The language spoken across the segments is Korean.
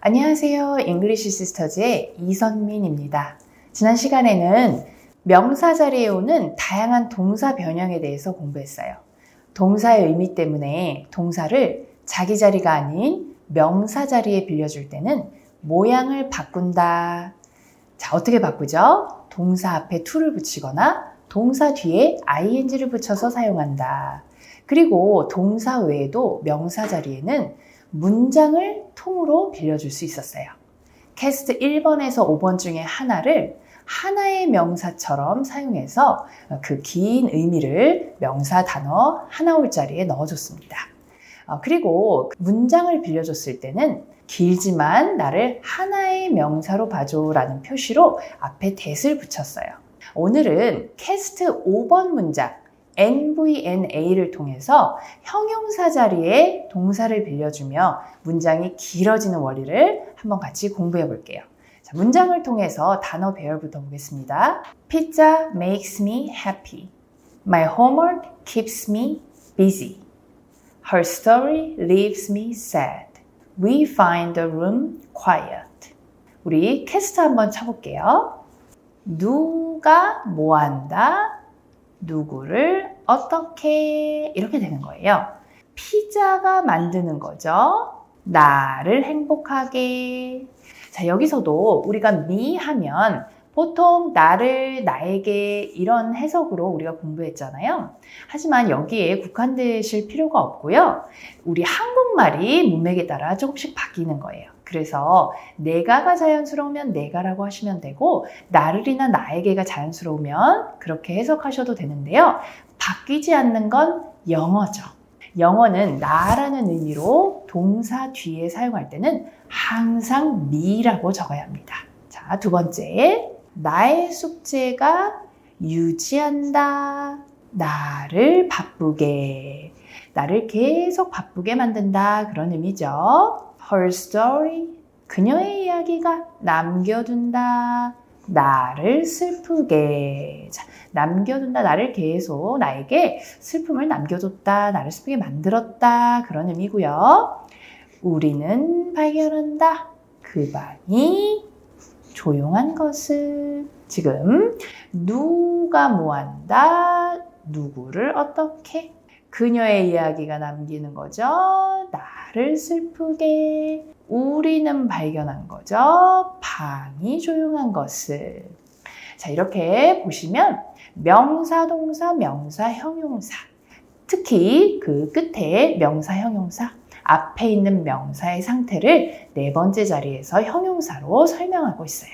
안녕하세요. 잉글리시 시스터즈의 이선민입니다. 지난 시간에는 명사 자리에 오는 다양한 동사 변형에 대해서 공부했어요. 동사의 의미 때문에 동사를 자기 자리가 아닌 명사 자리에 빌려줄 때는 모양을 바꾼다. 자, 어떻게 바꾸죠? 동사 앞에 to를 붙이거나 동사 뒤에 ing를 붙여서 사용한다. 그리고 동사 외에도 명사 자리에는 문장을 통으로 빌려줄 수 있었어요. 캐스트 1번에서 5번 중에 하나를 하나의 명사처럼 사용해서 그 긴 의미를 명사 단어 하나 올 자리에 넣어줬습니다. 어, 그리고 문장을 빌려줬을 때는 길지만 나를 하나의 명사로 봐줘라는 표시로 앞에 that을 붙였어요. 오늘은 캐스트 5번 문장 NVNA를 통해서 형용사 자리에 동사를 빌려주며 문장이 길어지는 원리를 한번 같이 공부해 볼게요. 자, 문장을 통해서 단어 배열부터 보겠습니다. Pizza makes me happy. My homework keeps me busy. Her story leaves me sad. We find the room quiet. 우리 캐스트 한번 쳐볼게요. 누가 뭐 한다? 누구를 어떻게 이렇게 되는 거예요. 피자가 만드는 거죠. 나를 행복하게. 자, 여기서도 우리가 me 하면 보통 나를 나에게 이런 해석으로 우리가 공부했잖아요. 하지만 여기에 국한되실 필요가 없고요. 우리 한국말이 문맥에 따라 조금씩 바뀌는 거예요. 그래서 내가가 자연스러우면 내가라고 하시면 되고 나를이나 나에게가 자연스러우면 그렇게 해석하셔도 되는데요. 바뀌지 않는 건 영어죠. 영어는 나라는 의미로 동사 뒤에 사용할 때는 항상 me라고 적어야 합니다. 자, 두 번째. 나의 숙제가 유지한다. 나를 바쁘게. 나를 계속 바쁘게 만든다. 그런 의미죠. Her story. 그녀의 이야기가 남겨둔다. 나를 슬프게. 자, 남겨둔다. 나를 계속 나에게 슬픔을 남겨줬다. 나를 슬프게 만들었다. 그런 의미고요. 우리는 발견한다. 그 방이 조용한 것을 지금 누가 뭐 한다 누구를 어떻게 그녀의 이야기가 남기는 거죠. 나를 슬프게 우리는 발견한 거죠. 방이 조용한 것을. 자 이렇게 보시면 명사 동사 명사 형용사. 특히 그 끝에 명사 형용사 앞에 있는 명사의 상태를 네 번째 자리에서 형용사로 설명하고 있어요.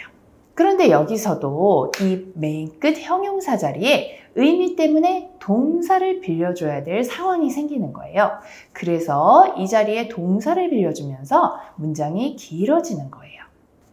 그런데 여기서도 이 메인 끝 형용사 자리에 의미 때문에 동사를 빌려줘야 될 상황이 생기는 거예요. 그래서 이 자리에 동사를 빌려주면서 문장이 길어지는 거예요.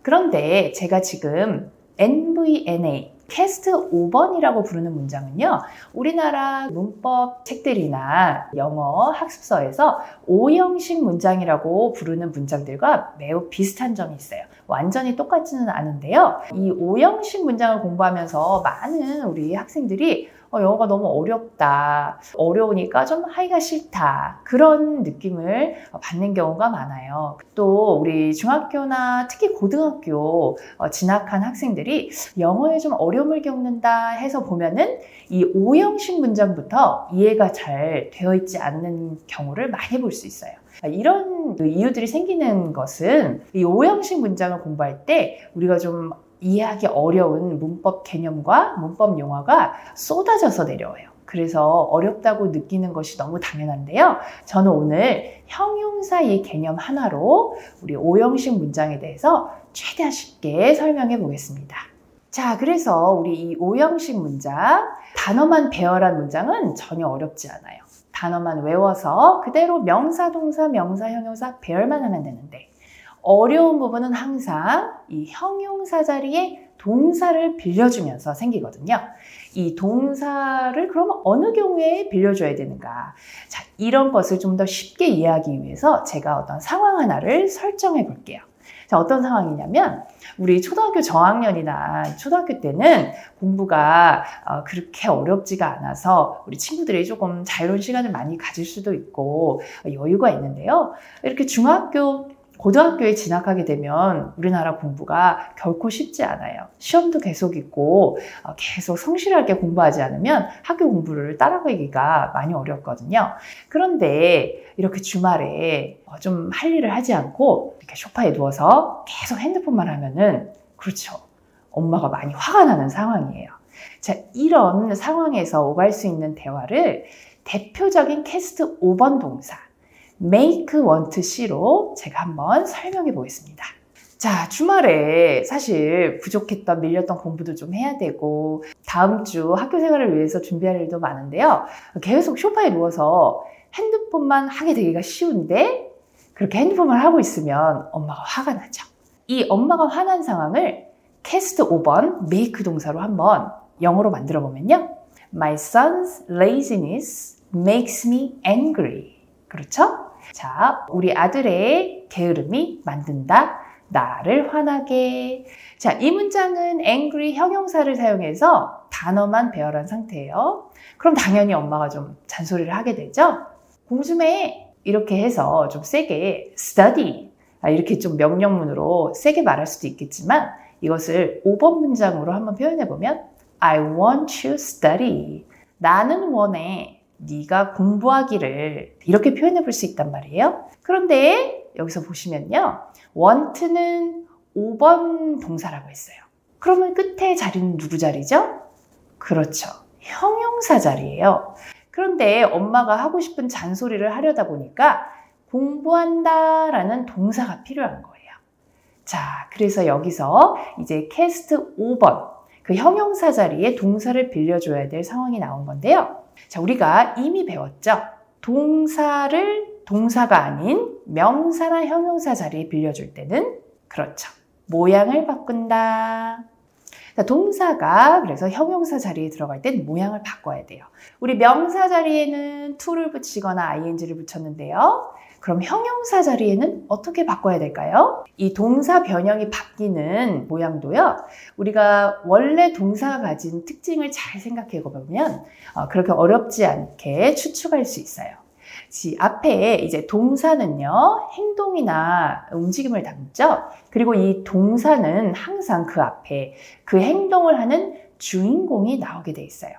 그런데 제가 지금 NVNA 캐스트 5번이라고 부르는 문장은요, 우리나라 문법 책들이나 영어 학습서에서 오형식 문장이라고 부르는 문장들과 매우 비슷한 점이 있어요. 완전히 똑같지는 않은데요. 이 오형식 문장을 공부하면서 많은 우리 학생들이 어, 영어가 너무 어렵다. 어려우니까 좀 하기가 싫다. 그런 느낌을 받는 경우가 많아요. 또 우리 중학교나 특히 고등학교 어, 진학한 학생들이 영어에 좀 어려움을 겪는다 해서 보면은 이 오형식 문장부터 이해가 잘 되어 있지 않는 경우를 많이 볼 수 있어요. 이런 이유들이 생기는 것은 이 오형식 문장을 공부할 때 우리가 좀 이해하기 어려운 문법 개념과 문법 용어가 쏟아져서 내려와요. 그래서 어렵다고 느끼는 것이 너무 당연한데요. 저는 오늘 형용사 이 개념 하나로 우리 오형식 문장에 대해서 최대한 쉽게 설명해 보겠습니다. 자, 그래서 우리 이 오형식 문장, 단어만 배열한 문장은 전혀 어렵지 않아요. 단어만 외워서 그대로 명사, 동사, 명사, 형용사 배열만 하면 되는데 어려운 부분은 항상 이 형용사 자리에 동사를 빌려주면서 생기거든요. 이 동사를 그럼 어느 경우에 빌려줘야 되는가? 자, 이런 것을 좀 더 쉽게 이해하기 위해서 제가 어떤 상황 하나를 설정해 볼게요. 자, 어떤 상황이냐면, 우리 초등학교 저학년이나 초등학교 때는 공부가 어, 그렇게 어렵지가 않아서 우리 친구들이 조금 자유로운 시간을 많이 가질 수도 있고 여유가 있는데요. 이렇게 중학교 고등학교에 진학하게 되면 우리나라 공부가 결코 쉽지 않아요. 시험도 계속 있고 어, 계속 성실하게 공부하지 않으면 학교 공부를 따라가기가 많이 어렵거든요. 그런데 이렇게 주말에 어, 좀할 일을 하지 않고 이렇게 소파에 누워서 계속 핸드폰만 하면은 그렇죠. 엄마가 많이 화가 나는 상황이에요. 자, 이런 상황에서 오갈 수 있는 대화를 대표적인 캐스트 5번 동사 make want see로 제가 한번 설명해 보겠습니다. 자, 주말에 사실 부족했던 밀렸던 공부도 좀 해야 되고 다음 주 학교 생활을 위해서 준비할 일도 많은데요. 계속 소파에 누워서 핸드폰만 하게 되기가 쉬운데 그렇게 핸드폰만 하고 있으면 엄마가 화가 나죠. 이 엄마가 화난 상황을 캐스트 5번 make 동사로 한번 영어로 만들어 보면요. My son's laziness makes me angry. 그렇죠? 자, 우리 아들의 게으름이 만든다. 나를 화나게. 자, 이 문장은 angry 형용사를 사용해서 단어만 배열한 상태예요. 그럼 당연히 엄마가 좀 잔소리를 하게 되죠? 해. 이렇게 해서 좀 세게 study. 아, 이렇게 좀 명령문으로 세게 말할 수도 있겠지만 이것을 5번 문장으로 한번 표현해 보면 I want you study. 나는 원해 네가 공부하기를 이렇게 표현해 볼 수 있단 말이에요. 그런데 여기서 보시면요. want는 5번 동사라고 했어요. 그러면 끝에 자리는 누구 자리죠? 그렇죠. 형용사 자리예요. 그런데 엄마가 하고 싶은 잔소리를 하려다 보니까 공부한다 라는 동사가 필요한 거예요. 자, 그래서 여기서 이제 캐스트 5번 그 형용사 자리에 동사를 빌려줘야 될 상황이 나온 건데요. 자, 우리가 이미 배웠죠? 동사를 동사가 아닌 명사나 형용사 자리에 빌려줄 때는 그렇죠. 모양을 바꾼다. 자, 동사가 그래서 형용사 자리에 들어갈 땐 모양을 바꿔야 돼요. 우리 명사 자리에는 to를 붙이거나 ing를 붙였는데요. 그럼 형용사 자리에는 어떻게 바꿔야 될까요? 이 동사 변형이 바뀌는 모양도요. 우리가 원래 동사가 가진 특징을 잘 생각해 보면 어, 그렇게 어렵지 않게 추측할 수 있어요. 지 앞에 이제 동사는요, 행동이나 움직임을 담죠. 그리고 이 동사는 항상 그 앞에 그 행동을 하는 주인공이 나오게 돼 있어요.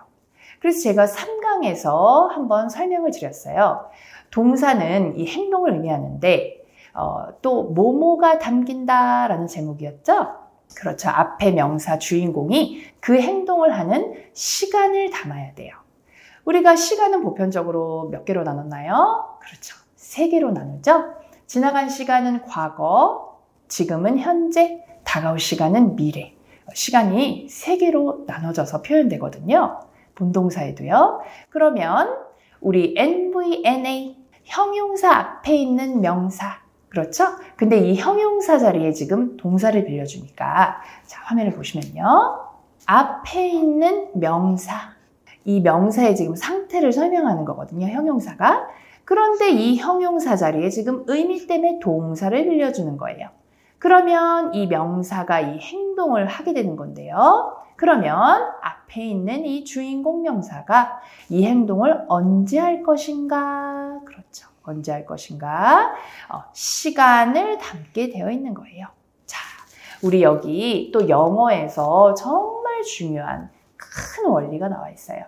그래서 제가 3강에서 한번 설명을 드렸어요. 동사는 이 행동을 의미하는데, 어, 또 뭐뭐가 담긴다라는 제목이었죠? 그렇죠. 앞에 명사 주인공이 그 행동을 하는 시간을 담아야 돼요. 우리가 시간은 보편적으로 몇 개로 나눴나요? 그렇죠. 세 개로 나누죠. 지나간 시간은 과거, 지금은 현재, 다가올 시간은 미래. 시간이 세 개로 나눠져서 표현되거든요. 본동사에도요. 그러면 우리 NVNA 형용사 앞에 있는 명사 그렇죠? 근데 이 형용사 자리에 지금 동사를 빌려주니까 자 화면을 보시면요. 앞에 있는 명사 이 명사의 지금 상태를 설명하는 거거든요. 형용사가. 그런데 이 형용사 자리에 지금 의미 때문에 동사를 빌려주는 거예요. 그러면 이 명사가 이 행동을 하게 되는 건데요. 그러면 앞에 있는 이 주인공 명사가 이 행동을 언제 할 것인가? 그렇죠. 언제 할 것인가? 어, 시간을 담게 되어 있는 거예요. 자, 우리 여기 또 영어에서 정말 중요한 큰 원리가 나와 있어요.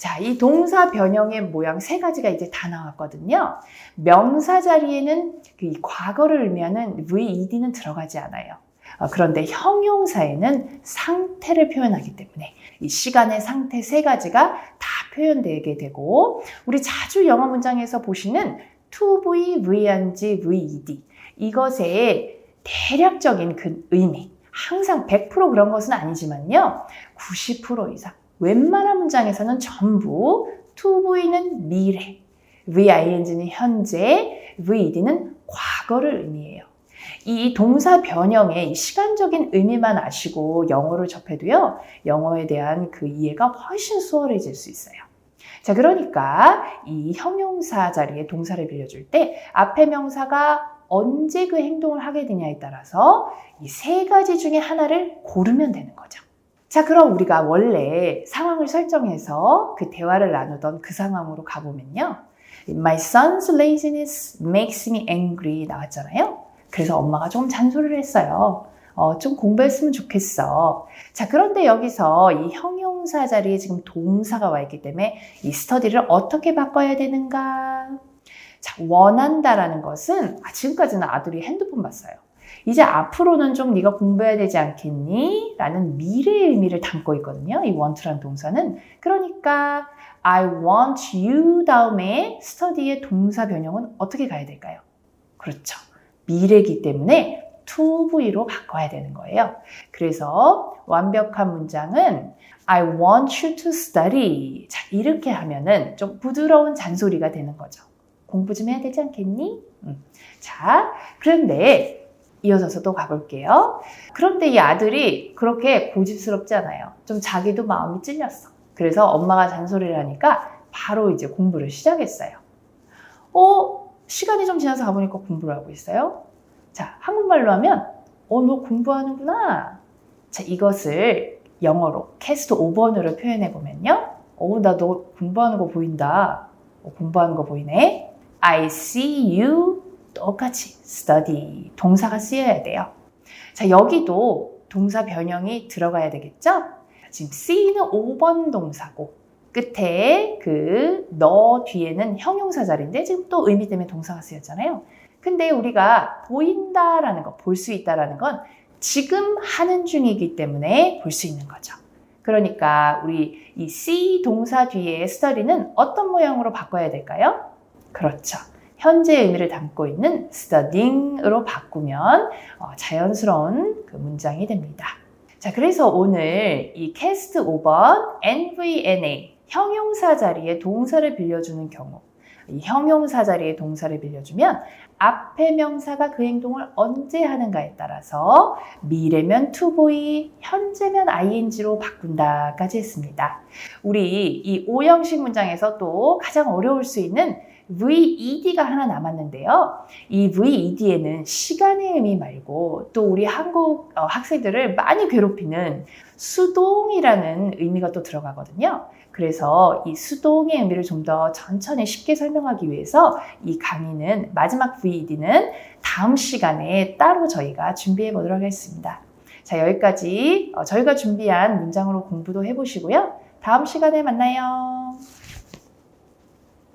자, 이 동사 변형의 모양 세 가지가 이제 다 나왔거든요. 명사 자리에는 그 과거를 의미하는 VED는 들어가지 않아요. 어, 그런데 형용사에는 상태를 표현하기 때문에 이 시간의 상태 세 가지가 다 표현되게 되고 우리 자주 영어 문장에서 보시는 to v, ving, ved 이것의 대략적인 그 의미 항상 100% 그런 것은 아니지만요 90% 이상 웬만한 문장에서는 전부 to v는 미래, ving는 현재, ved는 과거를 의미해요. 이 동사 변형의 시간적인 의미만 아시고 영어를 접해도요, 영어에 대한 그 이해가 훨씬 수월해질 수 있어요. 자, 그러니까 이 형용사 자리에 동사를 빌려줄 때 앞에 명사가 언제 그 행동을 하게 되냐에 따라서 이 세 가지 중에 하나를 고르면 되는 거죠. 자, 그럼 우리가 원래 상황을 설정해서 그 대화를 나누던 그 상황으로 가보면요. My son's laziness makes me angry 나왔잖아요. 그래서 엄마가 좀 잔소리를 했어요. 어, 좀 공부했으면 좋겠어. 자, 그런데 여기서 이 형용사 자리에 지금 동사가 와 있기 때문에 이 스터디를 어떻게 바꿔야 되는가? 자, 원한다라는 것은 아, 지금까지는 아들이 핸드폰 봤어요. 이제 앞으로는 좀 네가 공부해야 되지 않겠니? 라는 미래의 의미를 담고 있거든요. 이 want라는 동사는. 그러니까 I want you 다음에 study의 동사 변형은 어떻게 가야 될까요? 그렇죠. 미래이기 때문에 to V로 바꿔야 되는 거예요. 그래서 완벽한 문장은 I want you to study. 자, 이렇게 하면은 좀 부드러운 잔소리가 되는 거죠. 공부 좀 해야 되지 않겠니? 음. 자, 그런데 이어져서 또 가볼게요. 그런데 이 아들이 그렇게 고집스럽지 않아요. 좀 자기도 마음이 찔렸어. 그래서 엄마가 잔소리를 하니까 바로 이제 공부를 시작했어요. 어, 시간이 좀 지나서 가보니까 공부를 하고 있어요. 자, 한국말로 하면, 어, 너 공부하는구나. 자, 이것을 영어로 캐스트 5번으로 표현해 보면요. 어, 나 너 공부하는 거 보인다. 어, 공부하는 거 보이네. I see you. 똑같이 study. 동사가 쓰여야 돼요. 자, 여기도 동사 변형이 들어가야 되겠죠? 지금 see는 5번 동사고, 끝에 그 너 뒤에는 형용사 자리인데 지금 또 의미 때문에 동사가 쓰였잖아요. 근데 우리가 보인다라는 거, 볼 수 있다라는 건 지금 하는 중이기 때문에 볼 수 있는 거죠. 그러니까 우리 이 see 동사 뒤에 study는 어떤 모양으로 바꿔야 될까요? 그렇죠. 현재 의미를 담고 있는 studying으로 바꾸면 어, 자연스러운 그 문장이 됩니다. 자, 그래서 오늘 이 캐스트 5번 NVNA 형용사 자리에 동사를 빌려주는 경우 이 형용사 자리에 동사를 빌려주면 앞에 명사가 그 행동을 언제 하는가에 따라서 미래면 be, 현재면 ing로 바꾼다까지 했습니다. 우리 이 5형식 문장에서 또 가장 어려울 수 있는 VED가 하나 남았는데요. 이 VED에는 시간의 의미 말고 또 우리 한국 어, 학생들을 많이 괴롭히는 수동이라는 의미가 또 들어가거든요. 그래서 이 수동의 의미를 좀 더 천천히 쉽게 설명하기 위해서 이 강의는 마지막 VED는 다음 시간에 따로 저희가 준비해 보도록 하겠습니다. 자, 여기까지 어, 저희가 준비한 문장으로 공부도 해보시고요. 다음 시간에 만나요.